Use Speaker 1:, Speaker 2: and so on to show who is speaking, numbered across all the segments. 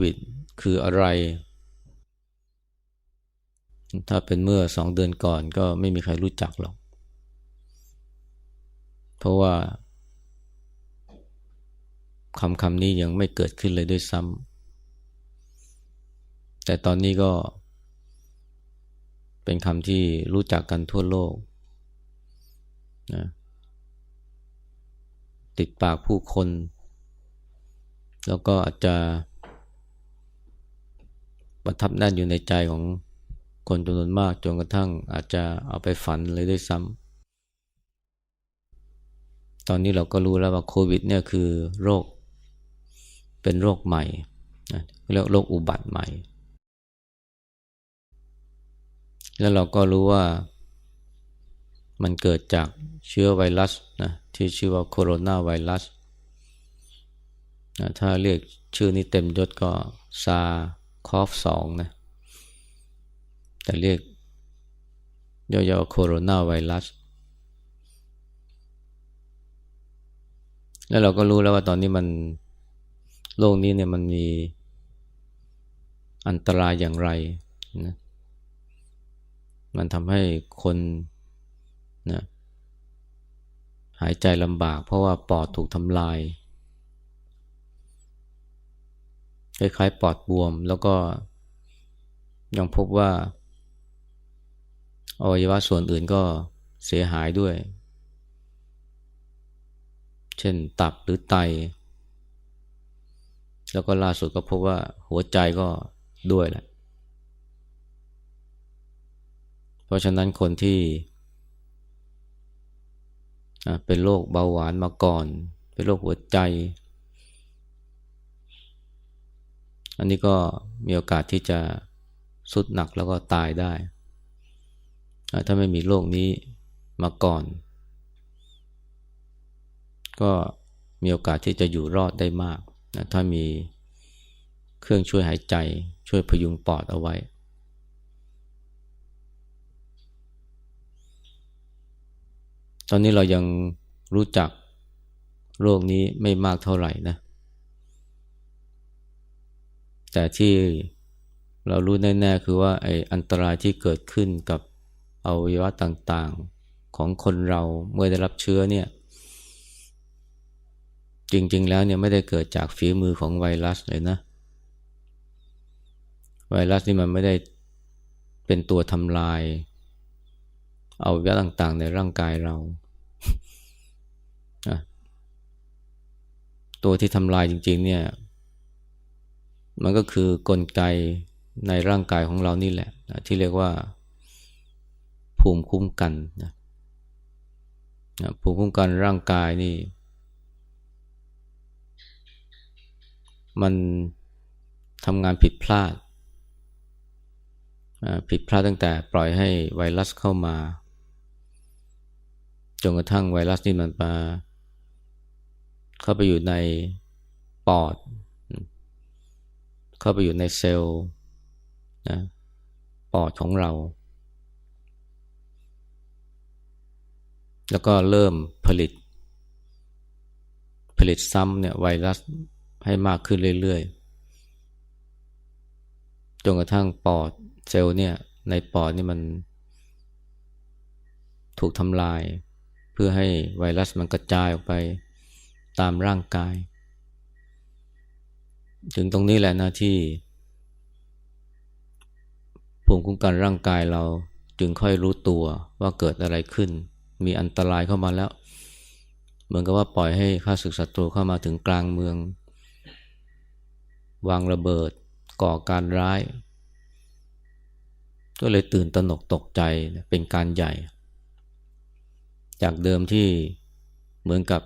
Speaker 1: วิดคืออะไร ถ้าเป็นเมื่อสองเดือนก่อนก็ไม่มีใครรู้จักหรอก เพราะว่าคำคำนี้ยังไม่เกิดขึ้นเลยด้วยซ้ำ แต่ตอนนี้ก็เป็นคำที่รู้จักกันทั่วโลกนะติดปากผู้คน แล้วก็อาจจะ ประทับแน่นอยู่ในใจของคนจำนวนมากจนกระทั่งอาจจะเอาไปฝันเลยด้วยซ้ำตอนนี้เราก็รู้แล้วว่าโควิดเนี่ยคือโรคเป็นโรคใหม่นะเรียกโรคอุบัติใหม่ แล้วเราก็รู้ว่ามันเกิดจากเชื้อไวรัสนะที่ชื่อว่าโคโรนาไวรัสนะถ้าเรียกชื่อนี้เต็มยศก็ซา คอฟสองนะ แต่เรียกย่อๆโคโรนาไวรัส แล้วเราก็รู้แล้วว่าตอนนี้มันโลกนี้เนี่ยมันมีอันตรายอย่างไรนะมันทำให้คนนะหายใจลำบากเพราะว่าปอดถูกทำลาย คล้ายๆปอดบวม แล้วก็ยังพบว่าอวัยวะส่วนอื่นก็เสียหายด้วย เช่นตับหรือไต แล้วก็ล่าสุดก็พบว่าหัวใจก็ด้วยแหละ เพราะฉะนั้นคนที่เป็นโรคเบาหวานมาก่อน เป็นโรคหัวใจ อันนี้ก็มีโอกาสที่จะสุดหนักแล้วก็ตายได้ ถ้าไม่มีโรคนี้มาก่อน ก็มีโอกาสที่จะอยู่รอดได้มากนะถ้ามีเครื่องช่วยหายใจช่วยพยุงปอดเอาไว้ ตอนนี้เรายังรู้จักโรคนี้ไม่มากเท่าไหร่นะ แต่ที่เรารู้แน่ๆคือว่าไอ้อันตรายที่เกิดขึ้นกับอวัยวะต่างๆของคนเราเมื่อได้รับเชื้อเนี่ย จริงๆแล้วเนี่ยไม่ได้เกิดจากฝีมือของไวรัสเลยนะ ไวรัสนี่มันไม่ได้เป็นตัวทำลายเอาวิะต่างๆ ในร่างกายเรา ตัวที่ทำลายจริง ๆ เนี่ย มันก็คือกลไกในร่างกายของเรานี่แหละที่เรียกว่า ภูมิคุ้มกันนะภูมิคุ้มกันร่างกายนี่ มันทำงานผิดพลาด ผิดพลาดตั้งแต่ปล่อยให้ไวรัสเข้ามาจนกระทั่งไวรัสนี่มันมาเข้าไปอยู่ในปอด เข้าไปอยู่ในเซลล์นะปอดของเรา แล้วก็เริ่มผลิต ผลิตซ้ำเนี่ยไวรัสให้มากขึ้นเรื่อยๆ จนกระทั่งปอดเซลล์เนี่ยในปอดนี่มันถูกทำลาย เพื่อให้ไวรัสมันกระจายออกไปตามร่างกาย ถึงตรงนี้แหละนะที่ภูมิคุ้มกันร่างกายเราจึงค่อยรู้ตัวว่าเกิดอะไรขึ้น มีอันตรายเข้ามาแล้ว เหมือนกับว่าปล่อยให้ข้าศึกศัตรูเข้ามาถึงกลางเมือง วางระเบิดก่อการร้าย ก็เลยตื่นตระหนกตกใจเป็นการใหญ่ จากเดิมที่เหมือนกับ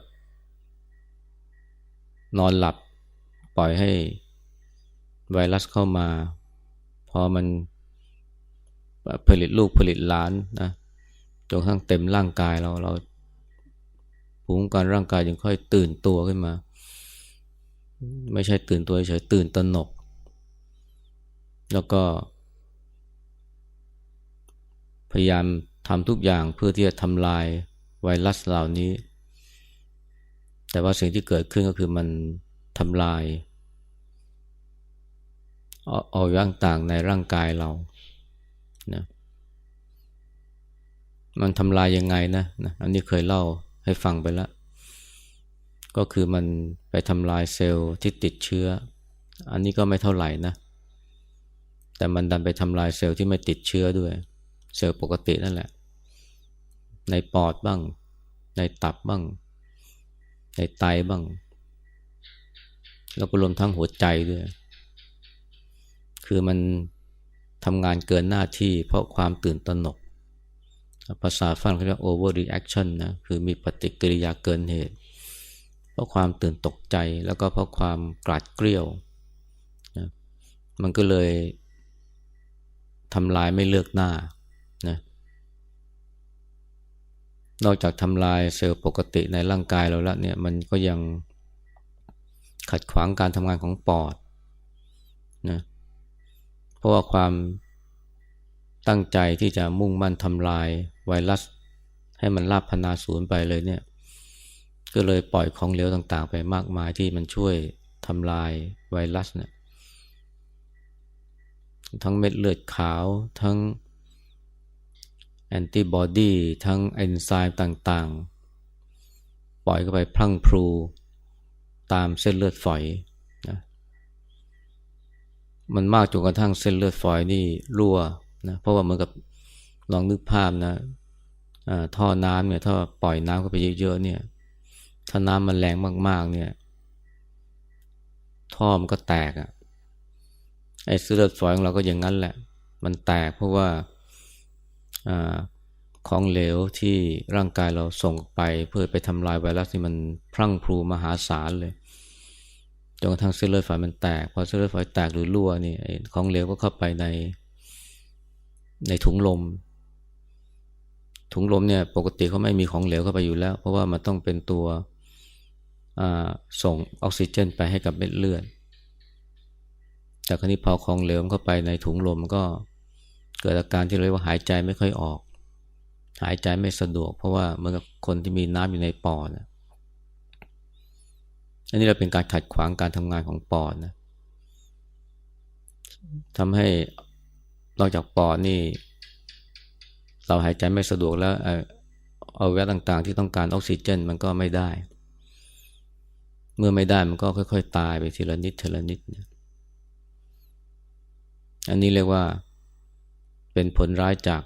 Speaker 1: นอนหลับ ปล่อยให้ไวรัสเข้ามา พอมันผลิตลูกผลิตล้านนะจนทั้งเต็มร่างกายเราเราภูมิการร่างกายยังค่อยตื่นตัวขึ้นมา ไม่ใช่ตื่นตัวเฉยตื่นตระหนก แล้วก็ พยายามทำทุกอย่างเพื่อที่จะทำลายไวรัสเหล่านี้ แต่ว่าสิ่งที่เกิดขึ้นก็คือมัน ทำลายอวัยวะต่างในร่างกายเรานะมันทำลายยังไงนะนะ อันนี้เคยเล่าให้ฟังไปแล้ว ก็คือมันไปทำลายเซลล์ที่ติดเชื้อ อันนี้ก็ไม่เท่าไหร่นะ แต่มันดันไปทำลายเซลล์ที่ไม่ติดเชื้อด้วย เซลล์ปกตินั่นแหละ ในปอดบ้าง ในตับบ้าง ในไตบ้าง แล้วก็รวมทั้งหัวใจด้วย คือมันทำงานเกินหน้าที่เพราะความตื่นตระหนก ภาษาฝรั่งเขาเรียก overreaction นะ คือมีปฏิกิริยาเกินเหตุ เพราะความตื่นตกใจแล้วก็เพราะความกราดเกลียวนะมันก็เลยทำลายไม่เลือกหน้านะนอกจากทำลายเซลล์ปกติในร่างกายเราแล้วเนี่ย มันก็ยัง ขัดขวางการทำงานของปอดนะเพราะว่าความตั้งใจที่จะมุ่งมั่นทำลายไวรัส ให้มันลาบพนาศูนย์ไปเลยเนี่ย ก็เลยปล่อยของเหลวต่างๆ ไปมากมายที่มันช่วยทำลายไวรัสเนี่ยทั้งเม็ดเลือดขาวทั้งแอนติบอดีทั้งเอนไซม์ต่างๆ ปล่อยเข้าไปพลั่งพลู ตามเส้นเลือดฝอยนะมันมากจนกระทั่งเส้นเลือดฝอยนี่รั่วนะเพราะว่าเหมือนกับลองนึกภาพนะท่อน้ำเนี่ยถ้าปล่อยน้ำเข้าไปเยอะๆเนี่ย ถ้าน้ำมันแรงมากๆ เนี่ย ท่อมันก็แตกอะ่ะไอ้เส้นเลือดฝอยของเราก็อย่างนั้นแหละ มันแตกเพราะว่าอของเหลวที่ร่างกายเราส่งไปเพื่อไปทำลายไวรัสที่มันพรั่งพรูมหาศาลเลย นกระทั่งเส้นเลือดฝอยมันแตก พอเส้นเลือดฝอยแตกหรือรั่วนี่ของเหลวก็เข้าไปในในถุงลม ถุงลมเนี่ยปกติเขาไม่มีของเหลวเข้าไปอยู่แล้ว เพราะว่ามันต้องเป็นตัวส่งออกซิเจนไปให้กับเม็ดเลือด แต่คราวนี้พอของเหลวเข้าไปในถุงลมก็เกิดอาการที่เรียกว่าหายใจไม่ค่อยออก หายใจไม่สะดวก เพราะว่าเหมือนกับคนที่มีน้ำอยู่ในปอดนะ อันนี้เราเป็นการขัดขวางการทำงานของปอดนะทำให้นอกจากปอดนี่ เราหายใจไม่สะดวกแล้วเอาแวะต่างๆ ที่ต้องการออกซิเจนมันก็ไม่ได้ เมื่อไม่ได้มันก็ค่อย ๆ ตายไปทีละนิดทีละนิดนอันนี้เรียกว่าเป็นผลร้ายจาก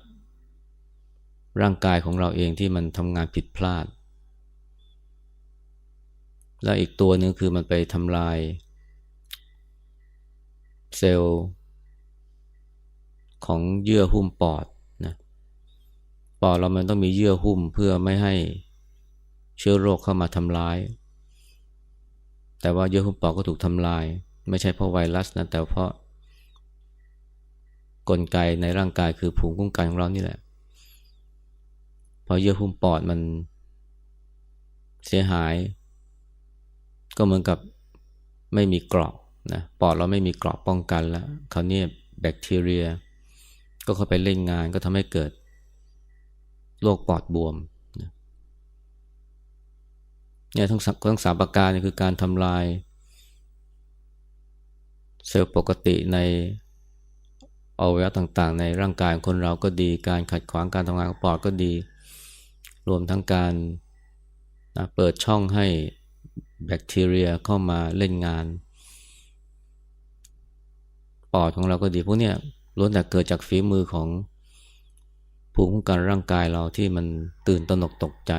Speaker 1: ร่างกายของเราเองที่มันทำงานผิดพลาด และอีกตัวหนึ่งคือมันไปทำลาย เซลล์ของเยื่อหุ้มปอดนะปอดเรามันต้องมีเยื่อหุ้มเพื่อไม่ให้เชื้อโรคเข้ามาทำลาย แต่ว่าเยื่อหุ้มปอดก็ถูกทำลาย ไม่ใช่เพราะไวรัสนะแต่เพราะ กลไกในร่างกายคือภูมิคุ้มกันของเรานี่แหละ พอเยื่อหุ้มปอดมันเสียหาย ก็เหมือนกับไม่มีเกราะนะปอดเราไม่มีเกราะป้องกันแล้วคราวนี้แบคทีเรีย ก็เข้าไปเล่นงานก็ทำให้เกิดโรคปอดบวมเนี่ยทั้งทั้งสามประการนี่คือการทำลาย เซลล์ปกติในอวัยวะต่างๆ ในร่างกายของคนเราก็ดี การขัดขวางการทำงานของปอดก็ดี รวมทั้งการนะเปิดช่องให้ แบคทีเรียเข้ามาเล่นงาน ปอดของเราก็ดีพวกเนี้ยล้วนแต่เกิดจากฝีมือของภูมิคุ้มกันร่างกายเราที่มันตื่นตระหนกตกใจ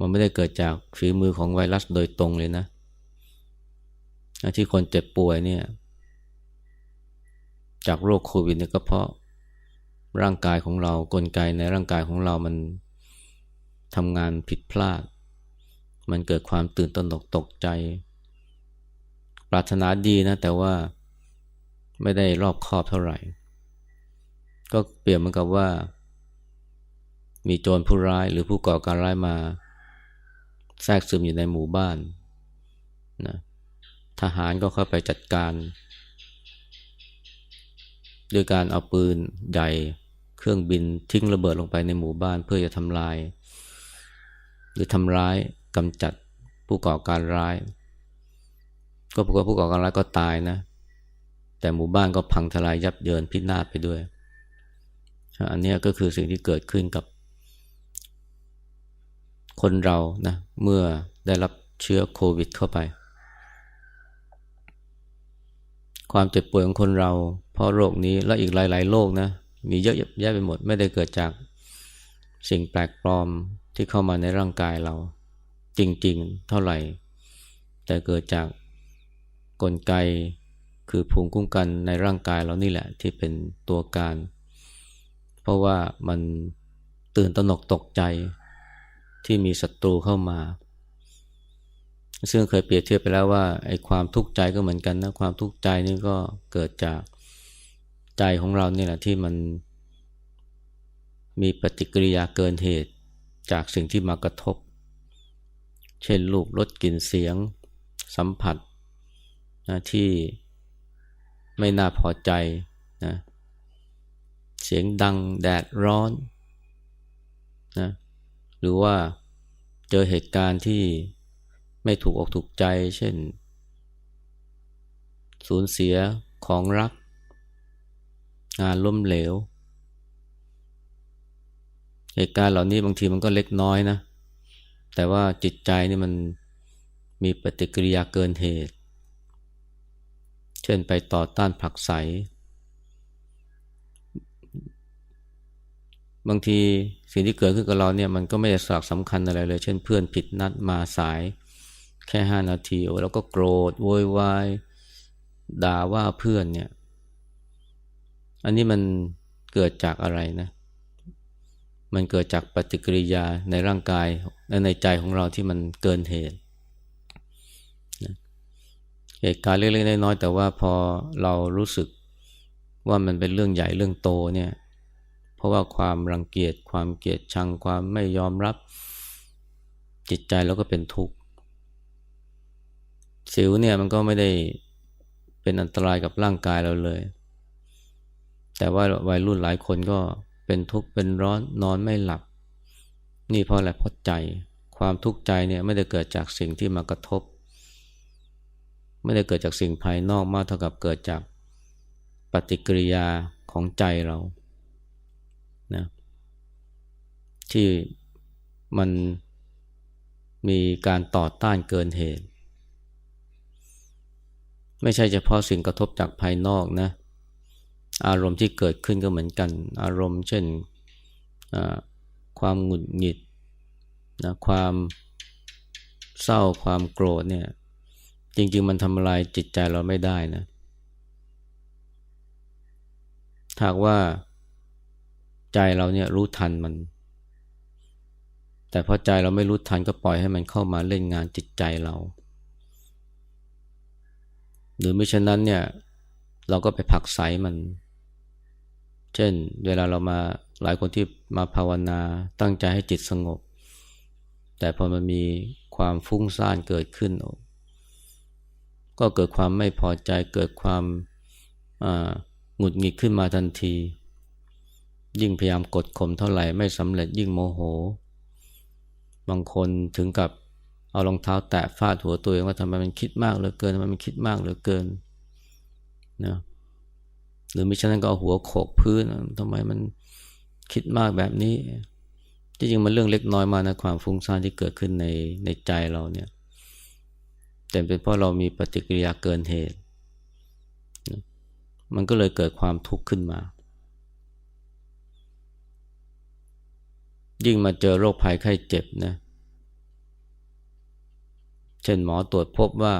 Speaker 1: มันไม่ได้เกิดจากฝีมือของไวรัสโดยตรงเลยนะ ที่คนเจ็บป่วยเนี่ย จากโรคโควิดเนี่ยก็เพราะร่างกายของเรากลไกในร่างกายของเรามันทำงานผิดพลาด มันเกิดความตื่นตระหนกตกใจ ปรารถนาดีนะ แต่ว่าไม่ได้รอบคอบเท่าไหร่ ก็เปรียบเหมือนกับว่า มีโจรผู้ร้ายหรือผู้ก่อการร้ายมา แทรกซึมอยู่ในหมู่บ้านนะทหารก็เข้าไปจัดการ ด้วยการเอาปืนใหญ่เครื่องบินทิ้งระเบิดลงไปในหมู่บ้านเพื่อจะทำลาย หรือทำร้าย กำจัดผู้ก่อการร้าย ก็ปรากฏผู้ก่อการร้ายก็ตายนะ แต่หมู่บ้านก็พังทลายยับเยินพินาศไปด้วย อันนี้ก็คือสิ่งที่เกิดขึ้นกับ คนเรานะเมื่อได้รับเชื้อโควิดเข้าไป ความเจ็บป่วยของคนเรา เพราะโรคนี้และอีกหลาย ๆ โรคนะมีเยอะแยะไปหมดไม่ได้เกิดจากสิ่งแปลกปลอมที่เข้ามาในร่างกายเรา จริง ๆ เท่าไหร่ แต่เกิดจากกลไกคือภูมิคุ้มกันในร่างกายเรานี่แหละ ที่เป็นตัวการ เพราะว่ามันตื่นตระหนกตกใจที่มีศัตรูเข้ามา ซึ่งเคยเปรียบเทียบไปแล้วว่าไอ้ความทุกข์ใจก็เหมือนกันนะความทุกข์ใจนี่ก็เกิดจากใจของเราเนี่ยแหละที่มันมีปฏิกิริยาเกินเหตุจากสิ่งที่มากระทบ เช่นรูปรสกลิ่นเสียง สัมผัสนะที่ไม่น่าพอใจนะเสียงดังแดดร้อนนะหรือว่าเจอเหตุการณ์ที่ไม่ถูกอกถูกใจ เช่น สูญเสียของรัก งานล้มเหลว เหตุการณ์เหล่านี้บางทีมันก็เล็กน้อยนะ แต่ว่าจิตใจนี่มันมีปฏิกิริยาเกินเหตุ เช่นไปต่อต้านผลักใสบางทีสิ่งที่เกิดขึ้นกับเราเนี่ยมันก็ไม่ได้สักสำคัญอะไรเลย เช่นเพื่อนผิดนัดมาสาย แค่ห้านาทีโอ้แล้วก็โกรธโวยวายด่าว่าเพื่อนเนี่ย อันนี้มันเกิดจากอะไรนะ มันเกิดจากปฏิกิริยาในร่างกายและในใจของเราที่มันเกินเหตุเหตุการณ์เล็กๆน้อยๆแต่ว่าพอเรารู้สึกว่ามันเป็นเรื่องใหญ่เรื่องโตเนี่ย เพราะว่าความรังเกียจความเกลียดชังความไม่ยอมรับ จิตใจเราก็เป็นทุกข์สิวเนี่ยมันก็ไม่ได้เป็นอันตรายกับร่างกายเราเลย แต่ว่าวัยรุ่นหลายคนก็เป็นทุกข์เป็นร้อนนอนไม่หลับ นี่เพราะอะไรเพราะใจ ความทุกข์ใจเนี่ยไม่ได้เกิดจากสิ่งที่มากระทบ ไม่ได้เกิดจากสิ่งภายนอกมากเท่ากับเกิดจากปฏิกิริยาของใจเรานะที่มันมีการต่อต้านเกินเหตุ ไม่ใช่เฉพาะสิ่งกระทบจากภายนอกนะ อารมณ์ที่เกิดขึ้นก็เหมือนกัน อารมณ์เช่น ความหงุดหงิดนะความเศร้าความโกรธเนี่ยจริง ๆ มันทำลายจิตใจเราไม่ได้นะถ้าว่าใจเราเนี่ยรู้ทันมัน แต่พอใจเราไม่รู้ทันก็ปล่อยให้มันเข้ามาเล่นงานจิตใจเรา หรือไม่เช่นนั้นเนี่ยเราก็ไปผักใสมัน เช่น เวลาเรามา หลายคนที่มาภาวนาตั้งใจให้จิตสงบ แต่พอมันมีความฟุ้งซ่านเกิดขึ้น ก็เกิดความไม่พอใจเกิดความหงุดหงิดขึ้นมาทันที ยิ่งพยายามกดข่มเท่าไหร่ไม่สำเร็จยิ่งโมโห บางคนถึงกับเอารองเท้าแตะฟาดหัวตัวเองว่าทำไมมันคิดมากเหลือเกินทำไมมันคิดมากเหลือเกินนะหรือมิฉะนั้นก็เอาหัวโขกพื้นทำไมมัน คิดมากแบบนี้ที่จริงมันเรื่องเล็กน้อยมานะความฟุ้งซ่านที่เกิดขึ้นในในใจเราเนี่ยแต่เป็นเพราะเรามีปฏิกิริยาเกินเหตุ มันก็เลยเกิดความทุกข์ขึ้นมา ยิ่งมาเจอโรคภัยไข้เจ็บนะ เช่นหมอตรวจพบว่า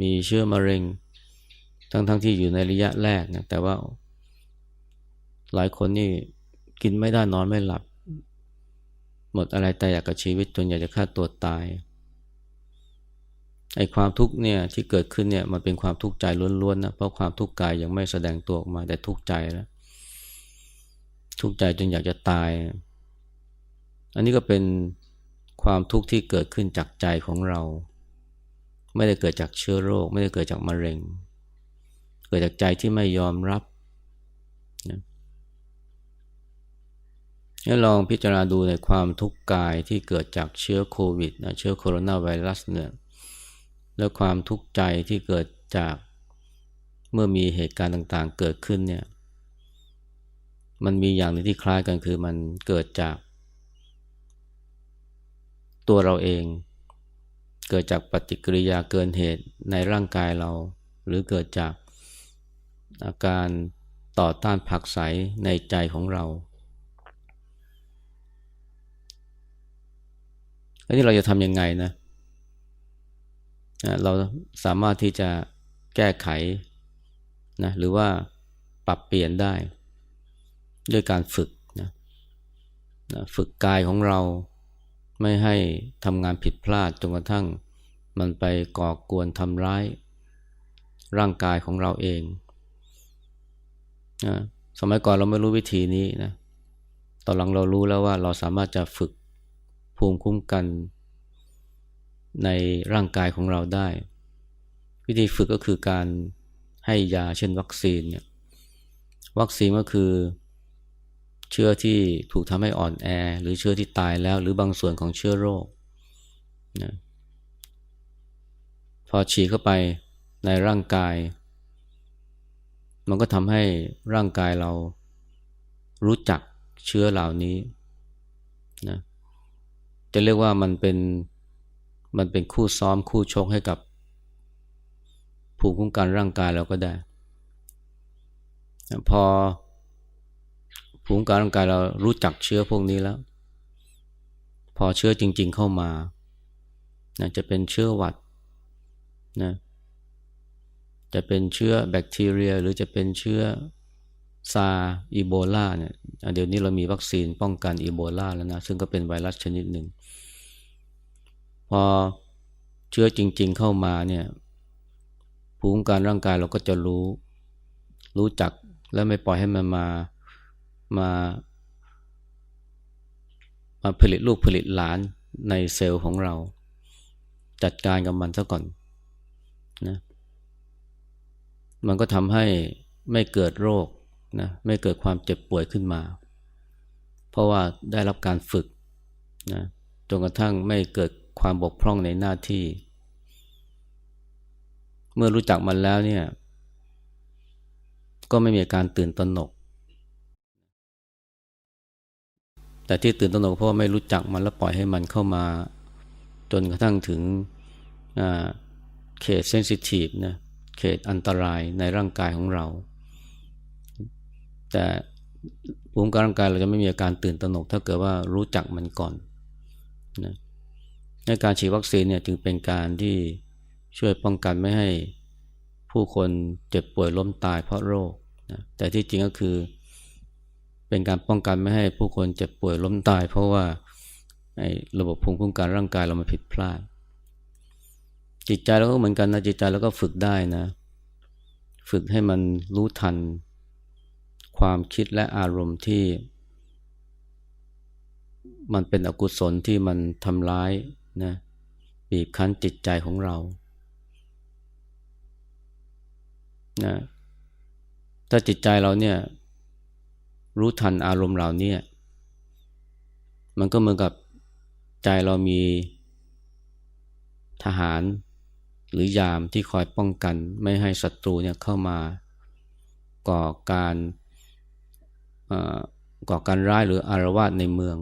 Speaker 1: มีเชื้อมะเร็ง ทั้งๆทที่อยู่ในระยะแรกนะ แต่ว่าหลายคนนี่ กินไม่ได้นอนไม่หลับ หมดอะไรแต่อยากกับชีวิตจนอยากจะฆ่าตัวตายไอ้ความทุกข์เนี่ยที่เกิดขึ้นเนี่ยมันเป็นความทุกข์ใจล้วนๆนะเพราะความทุกข์กายยังไม่แสดงตัวออกมาแต่ทุกข์ใจแล้วทุกข์ใจจนอยากจะตาย อันนี้ก็เป็นความทุกข์ที่เกิดขึ้นจากใจของเรา ไม่ได้เกิดจากเชื้อโรค ไม่ได้เกิดจากมะเร็ง เกิดจากใจที่ไม่ยอมรับนะ ให้ลองพิจารณาดูในความทุกข์กายที่เกิดจากเชื้อโควิดนะเชื้อโคโรนาไวรัสเนี่ยแล้วความทุกข์ใจที่เกิดจากเมื่อมีเหตุการณ์ต่างๆ เกิดขึ้นเนี่ยมันมีอย่างหนึ่งที่คล้ายกันคือมันเกิดจาก ตัวเราเอง เกิดจากปฏิกิริยาเกินเหตุในร่างกายเรา หรือเกิดจากอาการต่อต้านผักใสในใจของเรา อันนี้เราจะทำยังไงนะ เราสามารถที่จะแก้ไขนะหรือว่าปรับเปลี่ยนได้ ด้วยการฝึกนะนะฝึกกายของเราไม่ให้ทำงานผิดพลาดจนกระทั่งมันไปก่อกวนทำร้าย ร่างกายของเราเองนะสมัยก่อนเราไม่รู้วิธีนี้นะ ตอนหลังเรารู้แล้วว่าเราสามารถจะฝึก ภูมิคุ้มกัน ในร่างกายของเราได้ วิธีฝึกก็คือการให้ยาเช่นวัคซีนเนี่ยวัคซีนก็คือเชื้อที่ถูกทำให้อ่อนแอ หรือเชื้อที่ตายแล้ว หรือบางส่วนของเชื้อโรคนะพอฉีดเข้าไปในร่างกาย มันก็ทำให้ร่างกายเรารู้จักเชื้อเหล่านี้นะ จะเรียกว่ามันเป็นมันเป็นคู่ซ้อมคู่ชกให้กับภูมิคุ้มกันร่างกายเราก็ได้ พอภูมิคุ้มกันร่างกายเรารู้จักเชื้อพวกนี้แล้ว พอเชื้อจริง ๆเข้ามานะจะเป็นเชื้อหวัดนะจะเป็นเชื้อแบคทีเรีย หรือจะเป็นเชื้อ ซาอีโบลาเนี่ยเดี๋ยวนี้เรามีวัคซีนป้องกันอีโบลาแล้วนะ ซึ่งก็เป็นไวรัสชนิดหนึ่ง พอเชื้อจริง ๆ เข้ามาเนี่ยภูมิการร่างกายเราก็จะรู้ รู้จักและไม่ปล่อยให้มันมามา มาผลิตลูกผลิตหลานในเซลล์ของเรา จัดการกับมันซะก่อนนะมันก็ทำให้ไม่เกิดโรค นะไม่เกิดความเจ็บป่วยขึ้นมา เพราะว่าได้รับการฝึกนะจนกระทั่งไม่เกิดความบกพร่องในหน้าที่ เมื่อรู้จักมันแล้วเนี่ยก็ไม่มีการตื่นตระหนก แต่ที่ตื่นตระหนกเพราะไม่รู้จักมันแล้วปล่อยให้มันเข้ามา จนกระทั่งถึงเขตเซนซิทีฟนะเขตอันตรายในร่างกายของเรา แต่ภูมิการร่างกายเราจะไม่มีอาการตื่นตระหนก ถ้าเกิดว่ารู้จักมันก่อนนะในการฉีดวัคซีนเนี่ยจึงเป็นการที่ช่วยป้องกันไม่ให้ผู้คนเจ็บป่วยล้มตายเพราะโรคนะแต่ที่จริงก็คือ เป็นการป้องกันไม่ให้ผู้คนเจ็บป่วยล้มตาย เพราะว่าระบบภูมิคุ้มกันร่างกายเรามาผิดพลาด จิตใจเราก็เหมือนกันนะจิตใจเราก็ฝึกได้นะ ฝึกให้มันรู้ทัน ความคิดและอารมณ์ที่ มันเป็นอกุศลที่มันทำร้ายนะบีบคั้นจิตใจของเรานะถ้าจิตใจเราเนี่ยรู้ทันอารมณ์เหล่านี้มันก็เหมือนกับใจเรามีทหารหรือยามที่คอยป้องกันไม่ให้ศัตรูเนี่ยเข้ามาก่อการ ก่อการร้ายหรืออารวาสในเมือง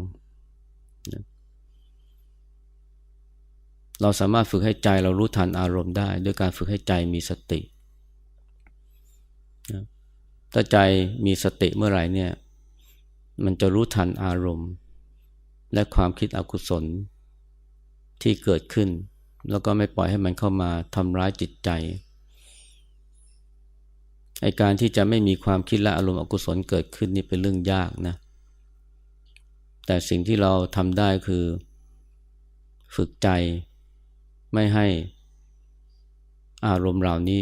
Speaker 1: เราสามารถฝึกให้ใจเรารู้ทันอารมณ์ได้ ด้วยการฝึกให้ใจมีสติถ้าใจมีสติเมื่อไหร่เนี่ย มันจะรู้ทันอารมณ์ และความคิดอกุศลที่เกิดขึ้น แล้วก็ไม่ปล่อยให้มันเข้ามาทำร้ายจิตใจ ไอการที่จะไม่มีความคิดและอารมณ์อกุศลเกิดขึ้นนี่เป็นเรื่องยากนะ แต่สิ่งที่เราทำได้คือ ฝึกใจไม่ให้อารมณ์เหล่านี้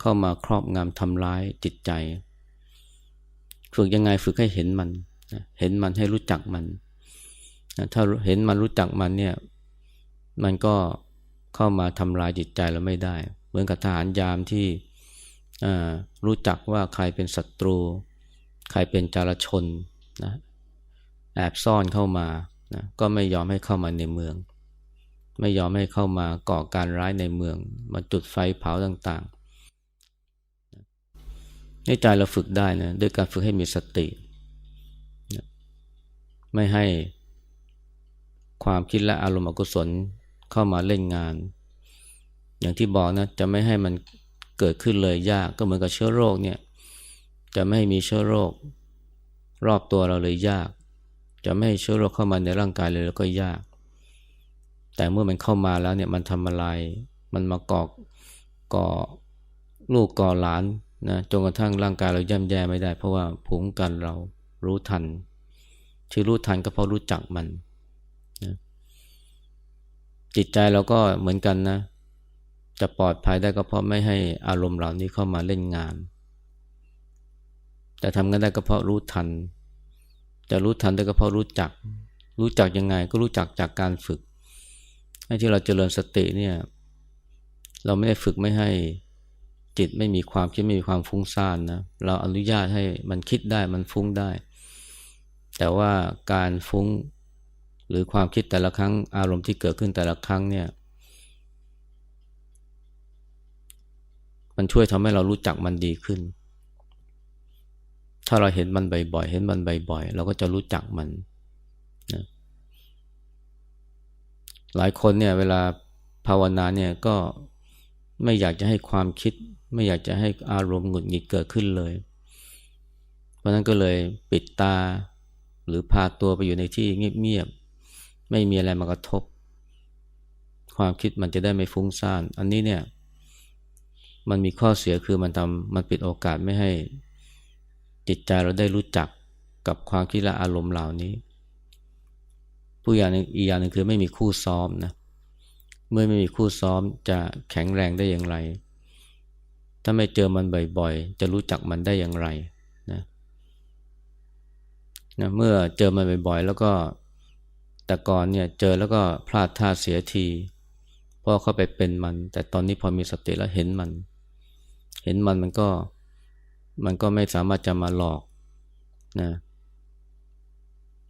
Speaker 1: เข้ามาครอบงำทำร้ายจิตใจ ฝึกยังไงฝึกให้เห็นมันเห็นมันให้รู้จักมัน ถ้าเห็นมันรู้จักมันเนี่ย มันก็เข้ามาทำลายจิตใจเราไม่ได้ เหมือนกับทหารยามที่ รู้จักว่าใครเป็นศัตรู ใครเป็นจารชนนะแอบซ่อนเข้ามานะก็ไม่ยอมให้เข้ามาในเมือง ไม่ยอมให้เข้ามาก่อการร้ายในเมือง มาจุดไฟเผาต่างในใจเราฝึกได้นะด้วยการฝึกให้มีสติไม่ให้ความคิดและอารมณ์อกุศลเข้ามาเล่นงาน อย่างที่บอกนะจะไม่ให้มัน เกิดขึ้นเลยยากก็เหมือนกับเชื้อโรคเนี่ยจะไม่ให้มีเชื้อโรค รอบตัวเราเลยยาก จะไม่ให้เชื้อโรคเข้ามาในร่างกายเลยแล้วก็ยาก แต่เมื่อมันเข้ามาแล้วเนี่ยมันทำอะไร มันมากอกก่อลูกก่อหลานนะจนกระทั่งร่างกายเราย่ำแย่ไม่ได้ เพราะว่าภูมิกันเรารู้ทันที่อรู้ทันก็เพราะรู้จักมันนะจิตใจเราก็เหมือนกันนะ จะปลอดภัยได้ก็เพราะไม่ให้อารมณ์เหล่านี้เข้ามาเล่นงาน แต่ทำกันได้ก็เพราะรู้ทัน จะรู้ทันได้ก็เพราะรู้จัก รู้จักยังไงก็รู้จักจากการฝึก ให้ที่เราเจริญสติเนี่ย เราไม่ได้ฝึกไม่ให้จิตไม่มีความคิดไม่มีความฟุ้งซ่านนะ เราอนุญาตให้มันคิดได้มันฟุ้งได้ แต่ว่าการฟุ้งหรือความคิดแต่ละครั้งอารมณ์ที่เกิดขึ้นแต่ละครั้งเนี่ย มันช่วยทำให้เรารู้จักมันดีขึ้น ถ้าเราเห็นมันบ่อยๆ เห็นมันบ่อยๆ เราก็จะรู้จักมันนะหลายคนเนี่ยเวลาภาวนาเนี่ยก็ไม่อยากจะให้ความคิด ไม่อยากจะให้อารมณ์หงุดหงิดเกิดขึ้นเลย เพราะนั้นก็เลยปิดตา หรือพาตัวไปอยู่ในที่เงียบๆ ไม่มีอะไรมากระทบ ความคิดมันจะได้ไม่ฟุ้งซ่าน อันนี้เนี่ย มันมีข้อเสียคือมันทำมันปิดโอกาสไม่ให้จิตใจเราได้รู้จักกับความคิดและอารมณ์เหล่านี้ ผู้อย่างนึงอีกอย่างหนึ่งคือไม่มีคู่ซ้อมนะ เมื่อไม่มีคู่ซ้อมจะแข็งแรงได้อย่างไร ถ้าไม่เจอมันบ่อยๆ จะรู้จักมันได้อย่างไรนะนะเมื่อเจอมันบ่อยๆ แล้วก็แต่ก่อนเนี่ยเจอแล้วก็พลาดท่าเสียที เพราะเข้าไปเป็นมัน แต่ตอนนี้พอมีสติแล้วเห็นมัน เห็นมันมันก็มันก็ไม่สามารถจะมาหลอกนะ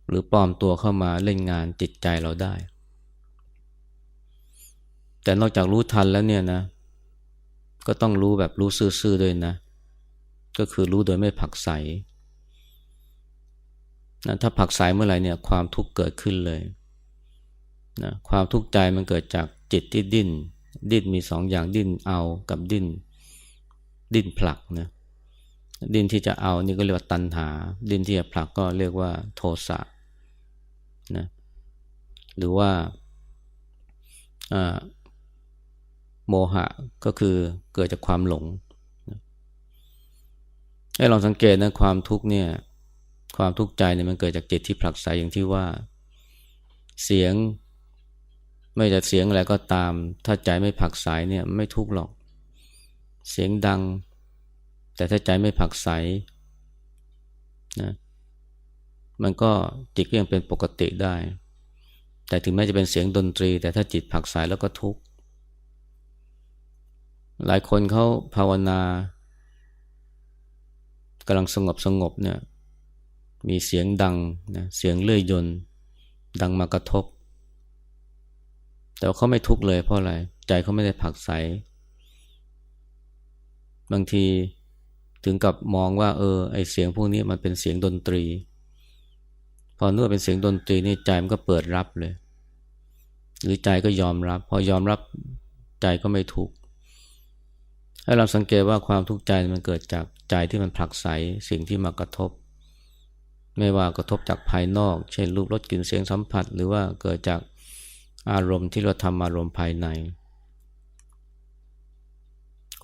Speaker 1: หรือปลอมตัวเข้ามาเล่นงานจิตใจเราได้ แต่นอกจากรู้ทันแล้วเนี่ยนะ ก็ต้องรู้แบบรู้ซื่อๆด้วยนะ ก็คือรู้โดยไม่ผักใสนะถ้าผักใสเมื่อไหร่เนี่ยความทุกข์เกิดขึ้นเลยนะความทุกข์ใจมันเกิดจากจิตที่ดิ้น ดิ้นมีสองอย่างดิ้นเอากับดิ้น ดิ้นผลักนะดิ้นที่จะเอานี่ก็เรียกว่าตัณหา ดิ้นที่จะผลักก็เรียกว่าโทสะนะหรือว่าโมหะก็คือเกิดจากความหลงให้ลองสังเกตนะความทุกข์เนี่ยความทุกข์ใจเนี่ยมันเกิดจากจิตที่ผลักไสอย่างที่ว่า เสียงไม่จะเสียงอะไรก็ตาม ถ้าใจไม่ผลักไสเนี่ยไม่ทุกข์หรอก เสียงดัง แต่ถ้าใจไม่ผักไสนะมันก็จิตก็ยังเป็นปกติได้ แต่ถึงแม้จะเป็นเสียงดนตรี แต่ถ้าจิตผักสายแล้วก็ทุกข์ หลายคนเขาภาวนากำลังสงบสงบเนี่ยมีเสียงดังนะเสียงเลื่อยยนต์ดังมากระทบ แต่เขาไม่ทุกข์เลยเพราะอะไร ใจเขาไม่ได้ผักใส บางทีถึงกับมองว่า เออไอเสียงพวกนี้มันเป็นเสียงดนตรี พอเนื่อเป็นเสียงดนตรีนี่ใจมันก็เปิดรับเลย หรือใจก็ยอมรับ พอยอมรับใจก็ไม่ทุกข์ให้เราสังเกตว่าความทุกข์ใจมันเกิดจากใจที่มันผลักไสสิ่งที่มากระทบ ไม่ว่ากระทบจากภายนอก เช่นรูปรสกลิ่นเสียงสัมผัส หรือว่าเกิดจากอารมณ์ที่เราทำอารมณ์ภายใน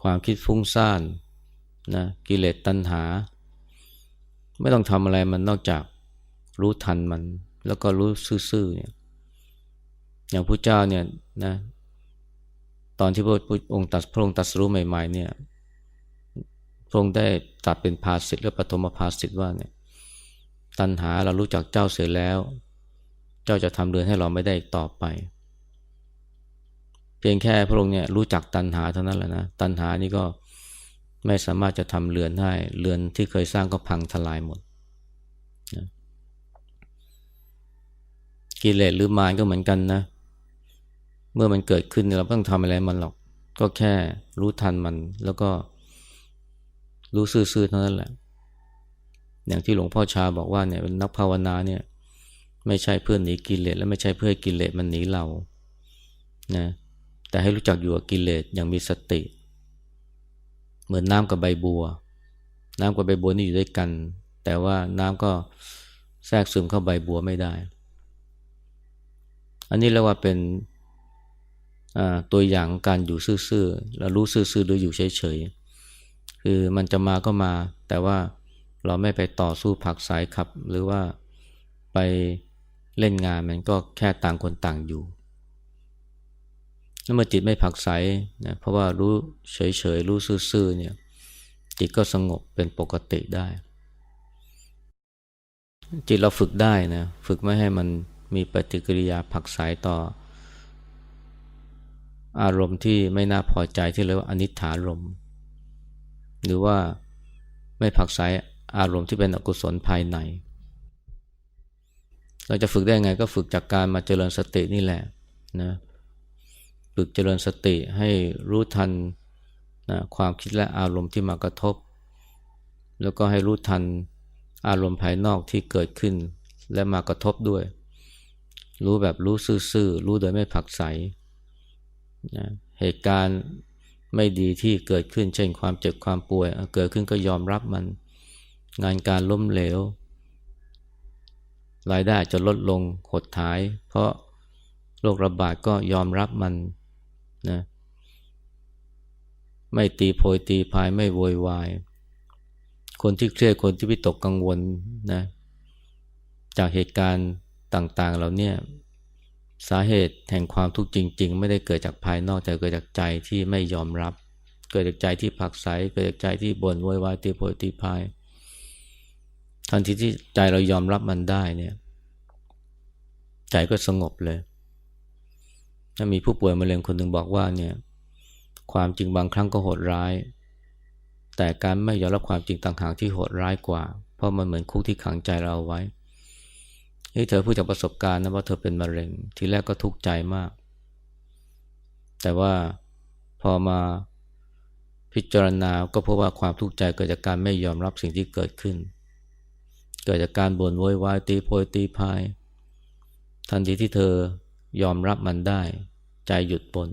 Speaker 1: ความคิดฟุ้งซ่านนะกิเลสตัณหา ไม่ต้องทำอะไรมันนอกจากรู้ทันมัน แล้วก็รู้ซื่อๆเนี่ยอย่างพระเจ้าเนี่ยนะตอนที่พระองค์ตัดพระองค์ตัดสู้ใหม่ ๆ เนี่ยพระองค์ได้ตัดเป็นภาสิทธ์หรือปฐมภาสิทธ์ว่าเนี่ยตัณหาเรารู้จักเจ้าเสียแล้ว เจ้าจะทำเรือนให้เราไม่ได้อีกต่อไป เพียงแค่พระองค์เนี่ยรู้จักตัณหาเท่านั้นแหละนะ ตัณหานี่ก็ไม่สามารถจะทำเรือนได้ เรือนที่เคยสร้างก็พังทลายหมดนะกิเลสหรือมารก็เหมือนกันนะ เมื่อมันเกิดขึ้นเราต้องทำอะไรมันหรอก ก็แค่รู้ทันมัน แล้วก็รู้ซื่อๆเท่านั้นแหละ อย่างที่หลวงพ่อชาบอกว่าเนี่ยนักภาวนาเนี่ย ไม่ใช่เพื่อหนีกิเลสและไม่ใช่เพื่อกิเลสมันหนีเรา นะ แต่ให้รู้จักอยู่กับกิเลสอย่างมีสติ เหมือนน้ำกับใบบัว น้ำกับใบบัวนี่อยู่ด้วยกัน แต่ว่าน้ำก็แทรกซึมเข้าใบบัวไม่ได้ อันนี้เรียกว่าเป็นตัวอย่างการอยู่ซื่อๆแล้วรู้ซื่อๆหรืออยู่เฉยๆ คือมันจะมาก็มา แต่ว่าเราไม่ไปต่อสู้ผักสายขับ หรือว่าไปเล่นงานมันก็แค่ต่างคนต่างอยู่ เมื่อจิตไม่ผักใสนะเพราะว่ารู้เฉยๆ รู้ซื่อๆเนี่ยจิตก็สงบเป็นปกติได้ จิตเราฝึกได้นะฝึกไม่ให้มันมีปฏิกิริยาผักใสต่อ อารมณ์ที่ไม่น่าพอใจที่เรียกว่าอนิถารมหรือว่าไม่ผักใสอารมณ์ที่เป็นอกุศลภายใน เราจะฝึกได้ไงก็ฝึกจากการมาเจริญสตินี่แหละนะ ฝึกเจริญสติให้รู้ทันนะความคิดและอารมณ์ที่มากระทบ แล้วก็ให้รู้ทันอารมณ์ภายนอกที่เกิดขึ้น และมากระทบด้วย รู้แบบรู้ซื่อๆ รู้โดยไม่ผักใสนะเหตุการณ์ไม่ดีที่เกิดขึ้น เช่นความเจ็บความป่วย เกิดขึ้นก็ยอมรับมัน งานการล้มเหลว รายได้จะลดลงหดหาย เพราะโรคระบาดก็ยอมรับมัน นะไม่ตีโพยตีพายไม่โวยวาย คนที่เครียดคนที่วิตกกังวลนะจากเหตุการณ์ต่างๆเราเนี่ยสาเหตุแห่งความทุกข์จริง ๆ ไม่ได้เกิดจากภายนอกแต่เกิดจากใจที่ไม่ยอมรับ เกิดจากใจที่ผักใสเกิดจากใจที่บ่นโวยวายตีโพยตีพายทันทีที่ใจเรายอมรับมันได้เนี่ย ใจก็สงบเลย ถ้ามีผู้ป่วยมะเร็งคนหนึ่งบอกว่าเนี่ยความจริงบางครั้งก็โหดร้าย แต่การไม่ยอมรับความจริงต่างหากที่โหดร้ายกว่า เพราะมันเหมือนคุกที่ขังใจเราไว้นี่เธอพูดจากประสบการณ์นะว่าเธอเป็นมะเร็ง ทีแรกก็ทุกข์ใจมาก แต่ว่าพอมาพิจารณาก็พบว่าความทุกข์ใจเกิดจากการไม่ยอมรับสิ่งที่เกิดขึ้น เกิดจากการบ่นโวยวายตีโพยตีพาย ทันทีที่เธอ ยอมรับมันได้ ใจหยุดบน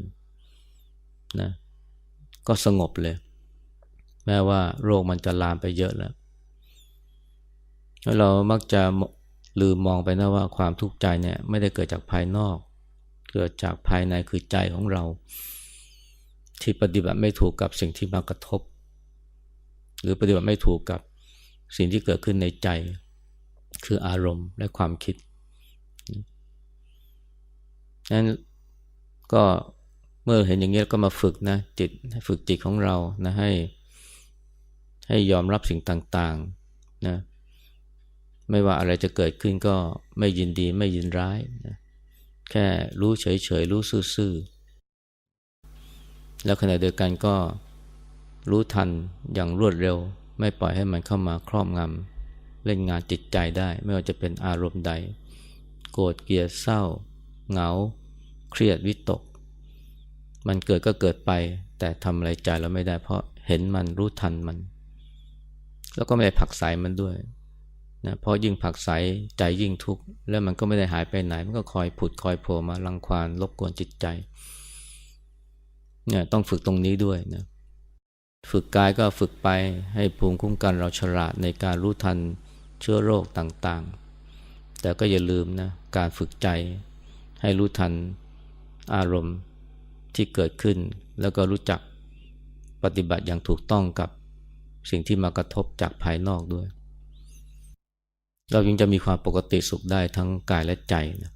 Speaker 1: นะก็สงบเลย แม้ว่าโรคมันจะลามไปเยอะแล้วเรามักจะลืมมองไปนะว่าความทุกข์ใจเนี่ยไม่ได้เกิดจากภายนอก เกิดจากภายในคือใจของเรา ที่ปฏิบัติไม่ถูกกับสิ่งที่มากระทบ หรือปฏิบัติไม่ถูกกับสิ่งที่เกิดขึ้นในใจ คืออารมณ์และความคิด นั้นก็เมื่อเห็นอย่างนี้ก็มาฝึกนะจิตฝึกจิตของเรานะให้ ให้ยอมรับสิ่งต่างๆนะไม่ว่าอะไรจะเกิดขึ้นก็ไม่ยินดีไม่ยินร้ายนะแค่รู้เฉยๆรู้ซื่อๆแล้วขณะเดียวกันก็รู้ทันอย่างรวดเร็ว ไม่ปล่อยให้มันเข้ามาครอบงำเล่นงานจิตใจได้ ไม่ว่าจะเป็นอารมณ์ใด โกรธเกลียดเศร้า เหงา เครียดวิตก มันเกิดก็เกิดไป แต่ทำอะไรใจเราไม่ได้ เพราะเห็นมันรู้ทันมัน แล้วก็ไม่ได้ผักใสมันด้วยนะเพราะยิ่งผักใสใจยิ่งทุกข์แล้วมันก็ไม่ได้หายไปไหน มันก็คอยผุดคอยโผล่มาลังควานรบกวนจิตใจเนี่ยต้องฝึกตรงนี้ด้วยนะฝึกกายก็ฝึกไปให้ภูมิคุ้มกันเราฉลาดในการรู้ทันเชื้อโรคต่างๆ แต่ก็อย่าลืมนะการฝึกใจให้รู้ทัน อารมณ์ที่เกิดขึ้น แล้วก็รู้จักปฏิบัติอย่างถูกต้องกับสิ่งที่มากระทบจากภายนอกด้วย เรายังจะมีความปกติสุขได้ทั้งกายและใจนะ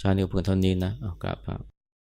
Speaker 1: ชาตินี้เพื่อนเท่านี้นะกราบครับ